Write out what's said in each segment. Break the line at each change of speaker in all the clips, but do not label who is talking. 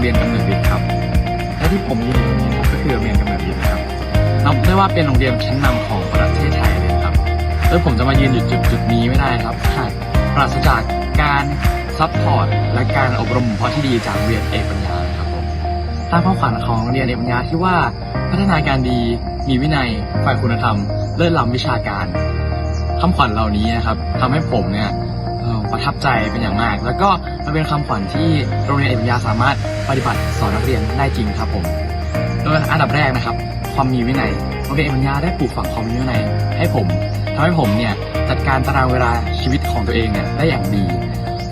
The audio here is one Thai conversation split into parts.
รงเรียนกำเนิดวิทย์ครับ และที่ผมยืนอยู่ตรงนี้ก็คือโรงเรียนกำเนิดวิทย์นครับนับได้ว่าเป็นโรงเรียนชั้นนำของประเทศไทยเลยครับโดยผมจะมายืนอยู่จุดจุดนี้ไม่ได้ครับหากปราศจากการซัพพอร์ตและการอบรมเพาะที่ดีจากเรียนเอกปัญญาครับผมตามข้อขวัญของโรงเรียนเอกปัญญาที่ว่าพัฒนาการดี มีวินัย ฝ่ายคุณธรรม เลิศล้ำวิชาการคำขวัญเหล่านี้นะครับทำให้ผมเนี่ยประทับใจเป็นอย่างมาก แล้วก็มันเป็นคำขวัญที่โรงเรียนเอกปัญญาสามารถ ปฏิบัติสอนนักเรียนได้จริงครับผม โดยอันดับแรกนะครับ ความมีวินัยโรงเรียนเอกปัญญาได้ปลูกฝังความมีวินัยให้ผมทำให้ผมเนี่ยจัดการตารางเวลาชีวิตของตัวเองเนี่ยได้อย่างดี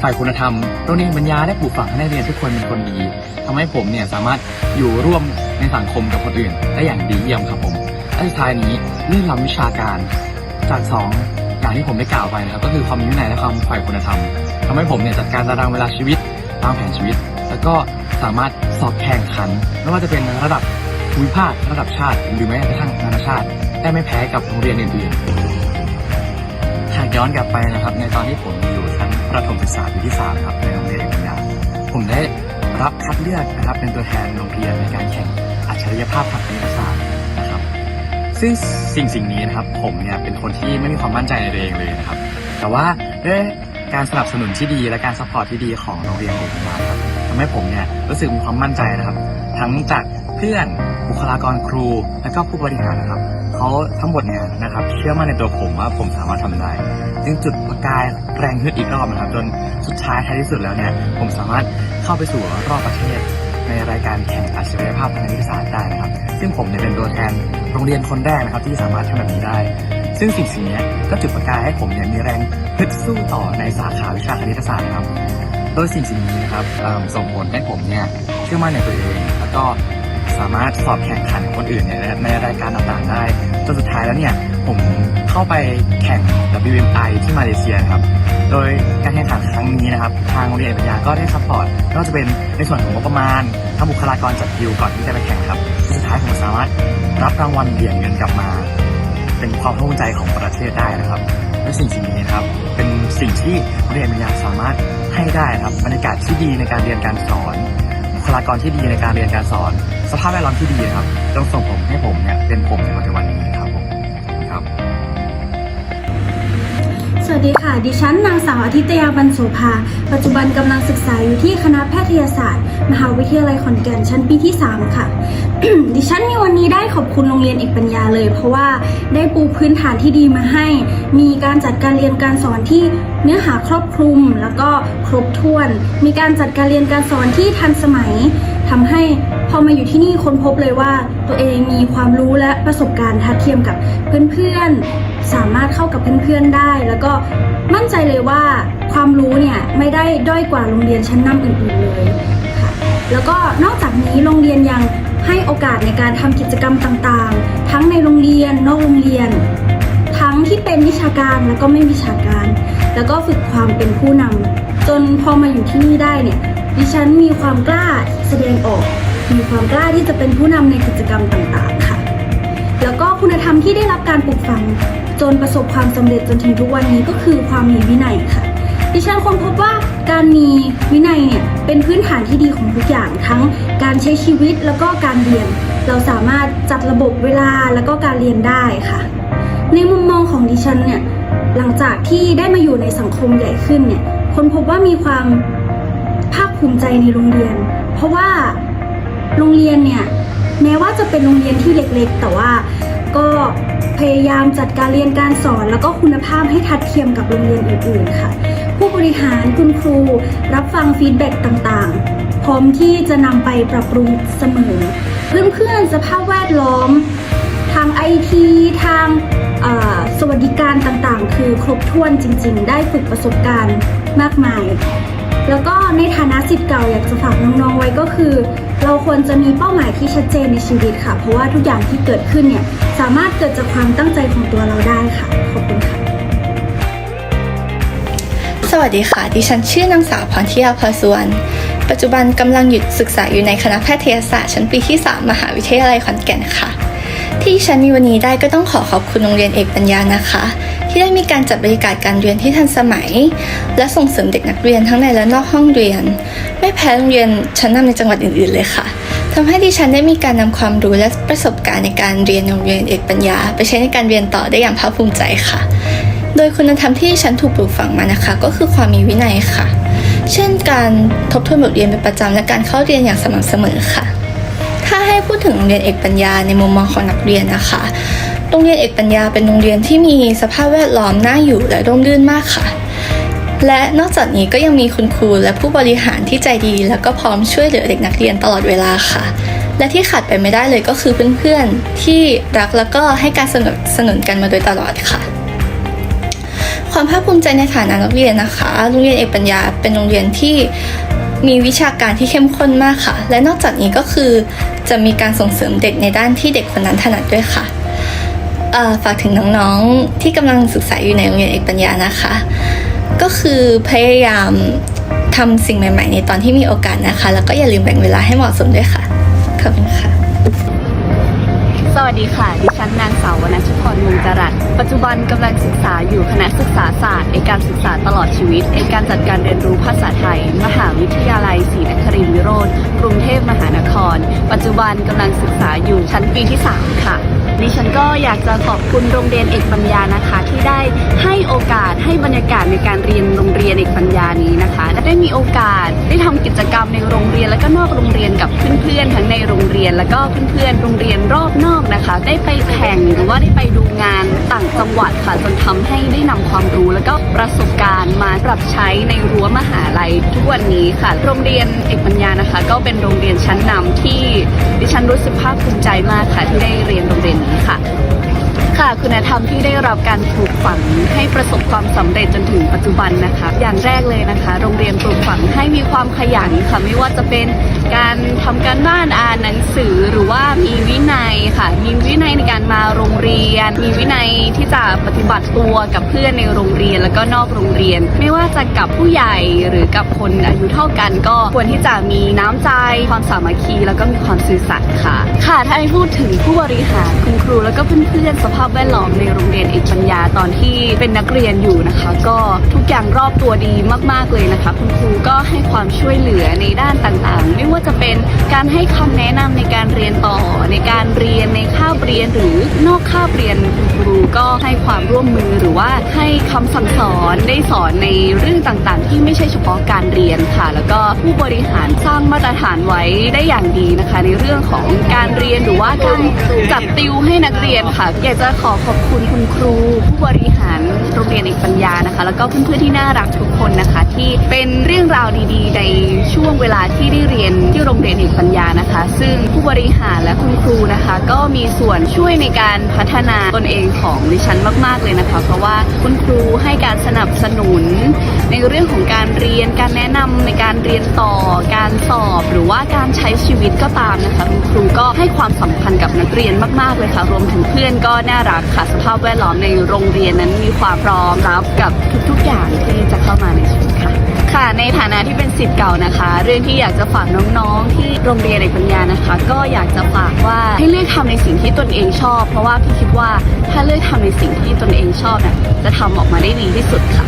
ฝ่ายคุณธรรมโรงเรียนปัญญาได้ปลูกฝังให้นักเรียนทุกคนเป็นคนดีทำให้ผมเนี่ยสามารถอยู่ร่วมในสังคมกับคนอื่น ได้อย่างดีเยี่ยมครับผมและสุดท้ายนี้เรื่องล้ำวิชาการจากสองอย่างที่ผมได้กล่าวไปนะครับก็คือความมีวินัยและความฝ่ายคุณธรรมทำให้ผมเนี่ยจัดการตารางเวลาชีวิตวางแผนชีวิต แล้วก็ สามารถสอบแข่งขันไม่ว่าจะเป็นระดับภูมิภาคระดับชาติ หรือแม้กระทั่งนานาชาติ ได้ไม่แพ้กับโรงเรียนอื่นๆหากย้อนกลับไปนะครับ ในตอนที่ผมอยู่ชั้นประถมศึกษาปีที่สามครับในโรงเรียนเอกปัญญาผมได้รับคัดเลือกนะครับเป็นตัวแทนโรงเรียนในการแข่งอัจฉริยภาพทางคณิตศาสตร์นะครับ ซึ่งสิ่งสิ่งนี้นะครับ ผมเนี่ยเป็นคนที่ไม่มีความมั่นใจในตัวเองเลยนะครับ แต่ว่าด้วยการสนับสนุนที่ดีและการซัพพอร์ตที่ดีของโรงเรียนเอกมาครับ ให้ผมเนี่ยรู้สึกมีความมั่นใจนะครับ ทั้งจากเพื่อนบุคลากรครู และก็ผู้บริหารนะครับเขาทั้งหมดเนี่ยนะครับ เชื่อมั่นในตัวผมว่าผมสามารถทำได้จึงจุดประกายแรงฮึดอีกรอบนะครับจนสุดท้ายท้ายที่สุดแล้วเนี่ยผมสามารถเข้าไปสู่รอบประเทศในรายการแข่งอัจฉริภาพทางคณิตศาสตร์ได้นะครับ ซึ่งผมเนี่ยเป็นตัวแทนโรงเรียนคนแรกนะครับที่สามารถทำแบบนี้ได้ ซึ่งสิ่งสิ่งนี้ก็จุดประกายให้ผมเนี่ยมีแรงฮึดสู้ต่อในสาขาวิชาคณิตศาสตร์นะครับ ดยสิ่งสิ่งนี้นะครับเอิ่มส่งผลให้ผมเนี่ยเชื่อมั่นในตัวเอง แล้วก็สามารถสอบแข่งขันกับคนอื่นเนี่ยในรายการต่างๆได้จนสุดท้ายแล้วเนี่ยผมเข้าไปแข่ง WMI ที่มาเลเซียครับ โดยการแข่งขันครั้งนี้นะครับ ทางโรงเรียนเอกปัญญาก็ได้ซัพพอร์ตไม่ว่าจะเป็นในส่วนของงบประมาณทางบุคลากรจัดคิวก่อนที่จะไปแข่งครับ สุดท้ายผมสามารถรับรางวัลเหรียญเงินกลับมา เป็นความภาคภูมิใจของประเทศได้นะครับ และสิ่งสิ่งนี้นะครับ เป็นสิ่งที่เรียนวิทยาสามารถให้ได้ครับบรรยากาศที่ดีในการเรียนการสอนบุคลากรที่ดีในการเรียนการสอน สภาพแวดล้อมที่ดีนะครับต้องส่งผมให้ผมเนี่ยเป็นผมในปัจจุบัน
สวัสดีค่ะ ดิฉันนางสาวอาทิตยาบรรโสภา ปัจจุบันกำลังศึกษาอยู่ที่คณะแพทยศาสตร์ มหาวิทยาลัยขอนแก่นชั้นปีที่ 3 ค่ะ ดิฉันในวันนี้ได้ขอบคุณโรงเรียนเอกปัญญาเลย เพราะว่าได้ปูพื้นฐานที่ดีมาให้ มีการจัดการเรียนการสอนที่เนื้อหาครอบคลุม แล้วก็ครบถ้วน มีการจัดการเรียนการสอนที่ทันสมัย ทำให้พอมาอยู่ที่นี่ค้นพบเลยว่าตัวเองมีความรู้และประสบการณ์ทัดเทียมกับเพื่อนๆ สามารถเข้ากับเพื่อนๆได้ แล้วก็มั่นใจเลยว่าความรู้เนี่ยไม่ได้ด้อยกว่าโรงเรียนชั้นนำอื่นๆเลยค่ะแล้วก็นอกจากนี้โรงเรียนยังให้โอกาสในการทำกิจกรรมต่างๆ ทั้งในโรงเรียนนอกโรงเรียน ทั้งที่เป็นวิชาการและก็ไม่วิชาการ แล้วก็ฝึกความเป็นผู้นำจนพอมาอยู่ที่นี่ได้เนี่ย ดิฉันมีความกล้าแสดงออก มีความกล้าที่จะเป็นผู้นำในกิจกรรมต่างๆค่ะ แล้วก็คุณธรรมที่ได้รับการปลูกฝังจนประสบความสำเร็จจนถึงทุกวันนี้ก็คือความมีวินัยค่ะ ดิฉันค้นพบว่าการมีวินัยเนี่ยเป็นพื้นฐานที่ดีของทุกอย่างทั้งการใช้ชีวิตแล้วก็การเรียน เราสามารถจัดระบบเวลาแล้วก็การเรียนได้ค่ะ ในมุมมองของดิฉันเนี่ยหลังจากที่ได้มาอยู่ในสังคมใหญ่ขึ้นเนี่ยค้นพบว่ามีความ ภาคภูมิใจในโรงเรียน เพราะว่าโรงเรียนเนี่ยแม้ว่าจะเป็นโรงเรียนที่เล็กๆ แต่ว่าก็พยายามจัดการเรียนการสอน แล้วก็คุณภาพให้ทัดเทียมกับโรงเรียนอื่นๆค่ะ ผู้บริหารคุณครูรับฟังฟีดแบ็กต่างๆ พร้อมที่จะนำไปปรับปรุงเสมอ เพื่อนๆสภาพแวดล้อม ทางไอทีทางสวัสดิการต่างๆ คือครบถ้วนจริงๆ ได้ฝึกประสบการณ์มากมาย แล้วก็ในฐานะสิทธิ์เก่าอยากจะฝากน้องๆไว้ก็คือ เราควรจะมีเป้าหมายที่ชัดเจนในชีวิตค่ะ เพราะว่าทุกอย่างที่เกิดขึ้นเนี่ยสามารถเกิดจากความตั้งใจของตัวเราได้ค่ะ ขอบคุณค่ะ
สวัสดีค่ะ ดิฉันชื่อนางสาวพรทิยาพรสุวรรณปัจจุบันกำลังหยุดศึกษาอยู่ในคณะแพทยศาสตร์ชั้นปีที่ 3 มหาวิทยาลัยขอนแก่นค่ะ ที่ฉันมีวันนี้ได้ก็ต้องขอขอบคุณโรงเรียนเอกปัญญานะคะ ที่ได้มีการจัดบรรยากาศการเรียนที่ทันสมัย และส่งเสริมเด็กนักเรียนทั้งในและนอกห้องเรียน ไม่แพ้โรงเรียนชั้นนำในจังหวัดอื่นๆเลยค่ะทำให้ดิฉันได้มีการนำความรู้และประสบการณ์ในการเรียนโรงเรียนเอกปัญญา ไปใช้ในการเรียนต่อได้อย่างภาคภูมิใจค่ะ โดยคุณธรรมที่ดิฉันถูกปลูกฝังมานะคะ ก็คือความมีวินัยค่ะ เช่นการทบทวนบทเรียนเป็นประจำและการเข้าเรียนอย่างสม่ำเสมอค่ะ พูดถึงโรงเรียนเอกปัญญาในมุมมองของนักเรียนนะคะ โรงเรียนเอกปัญญาเป็นโรงเรียนที่มีสภาพแวดล้อมน่าอยู่และร่มรื่นมากค่ะ และนอกจากนี้ก็ยังมีคุณครูและผู้บริหารที่ใจดี แล้วก็พร้อมช่วยเหลือเด็กนักเรียนตลอดเวลาค่ะ และที่ขาดไปไม่ได้เลยก็คือเพื่อนๆที่รักแล้วก็ให้การสนับสนุนกันมาโดยตลอดค่ะความภาคภูมิใจในฐานะนักเรียนนะคะ โรงเรียนเอกปัญญาเป็นโรงเรียนที่มีวิชาการที่เข้มข้นมากค่ะ และนอกจากนี้ก็คือ จะมีการส่งเสริมเด็กในด้านที่เด็กคนนั้นถนัดด้วยค่ะเอ่อฝากถึงน้องๆที่กำลังศึกษาอยู่ในโรงเรียนเอกปัญญานะคะ ก็คือพยายามทำสิ่งใหม่ ๆ ในตอนที่มีโอกาสนะคะ แล้วก็อย่าลืมแบ่งเวลาให้เหมาะสมด้วยค่ะขอบคุณค่ะ
สวัสดีค่ะ ดิฉันนางสาววรรณชุพรวงจรัสปัจจุบันกำลังศึกษาอยู่คณะศึกษาศาสตร์เอกการศึกษาตลอดชีวิตเอกการจัดการเรียนรู้ภาษาไทย มหา ชั้นปีที่ 3 ค่ะดิฉันก็อยากจะขอบคุณโรงเรียนเอกปัญญานะคะ ที่ได้ให้โอกาสให้บรรยากาศในการเรียนโรงเรียนเอกปัญญานี้นะคะและได้มีโอกาสได้ทำกิจกรรมในโรงเรียนและก็นอกโรงเรียนกับเพื่อนๆ รียน แล้วก็เพื่อนๆโรงเรียนรอบนอกนะคะ ได้ไปแข่งหรือว่าได้ไปดูงานต่างจังหวัดค่ะจนทำให้ได้นำความรู้แล้วก็ประสบการณ์มาปรับใช้ในรั้วมหาลัยทุกวันนี้ค่ะ โรงเรียนเอกปัญญานะคะ ก็เป็นโรงเรียนชั้นนำที่ดิฉันรู้สึกภาคภูมิใจมากค่ะที่ได้เรียนโรงเรียนนี้ค่ะ ค่ะคุณธรรมที่ได้รับการปลูกฝังให้ประสบความสำเร็จจนถึงปัจจุบันนะคะ อย่างแรกเลยนะคะ โรงเรียนปลูกฝังให้มีความขยันค่ะ ไม่ว่าจะเป็นการทำการบ้านอ่านหนังสือหรือว่ามีวินัยค่ะ มีวินัยในการมาโรงเรียน มีวินัยที่จะปฏิบัติตัวกับเพื่อนในโรงเรียนแล้วก็นอกโรงเรียน ไม่ว่าจะกับผู้ใหญ่หรือกับคนอายุเท่ากัน ก็ควรที่จะมีน้ำใจความสามัคคี แล้วก็มีความซื่อสัตย์ค่ะ ค่ะถ้าให้พูดถึงผู้บริหารคุณครูแล้วก็เพื่อนๆสภาพแวดล้อมในโรงเรียนเอกปัญญาตอนที่เป็นนักเรียนอยู่นะคะ ก็ทุกอย่างรอบตัวดีมาก ๆเลยนะคะ คุณครูก็ให้ความช่วยเหลือในด้านต่างๆ ไม่ว่าจะเป็นการให้คำแนะนำในการเรียนต่อในการเรียนในคาบเรียนหรือนอก คาบเรียนคุณครูก็ให้ความร่วมมือหรือว่าให้คำสั่งสอนได้สอนในเรื่องต่างๆ ที่ไม่ใช่เฉพาะการเรียนค่ะ แล้วก็ผู้บริหารสร้างมาตรฐานไว้ได้อย่างดีนะคะ ในเรื่องของการเรียนหรือว่าการจัดติวให้นักเรียนค่ะอยากจะขอขอบคุณคุณครู ผู้บริหาร โรงเรียนเอกปัญญานะคะ แล้วก็เพื่อนๆที่น่ารักทุกคนนะคะ ที่เป็นเรื่องราวดีๆ ในช่วงเวลาที่ได้เรียนที่โรงเรียนเอกปัญญานะคะ ซึ่งผู้บริหารและคุณครูนะคะ ก็มีส่วนช่วยในการพัฒนาตนเองของดิฉันมาก ๆเลยนะคะ เพราะว่าคุณครูให้การสนับสนุน ในเรื่องของการเรียนการแนะนำในการเรียนต่อการสอบ หรือว่าการใช้ชีวิตก็ตามนะคะคุณครูก็ให้ความสำคัญกับนักเรียนมาก ๆเลยค่ะ รวมถึงเพื่อนก็น่ารักค่ะสภาพแวดล้อมในโรงเรียนนั้นมีความพร้อมรับกับทุกๆอย่างที่จะเข้ามาในชีวิตค่ะ ค่ะ ในฐานะที่เป็นสิทธิ์เก่านะคะ เรื่องที่อยากจะฝากน้องๆ ที่โรงเรียนเอกปัญญานะคะ ก็อยากจะฝากว่าให้เลือกทำในสิ่งที่ตนเองชอบ เพราะว่าพี่คิดว่าถ้าเลือกทำในสิ่งที่ตนเองชอบเนี่ยจะทำออกมาได้ดีที่สุดค่ะ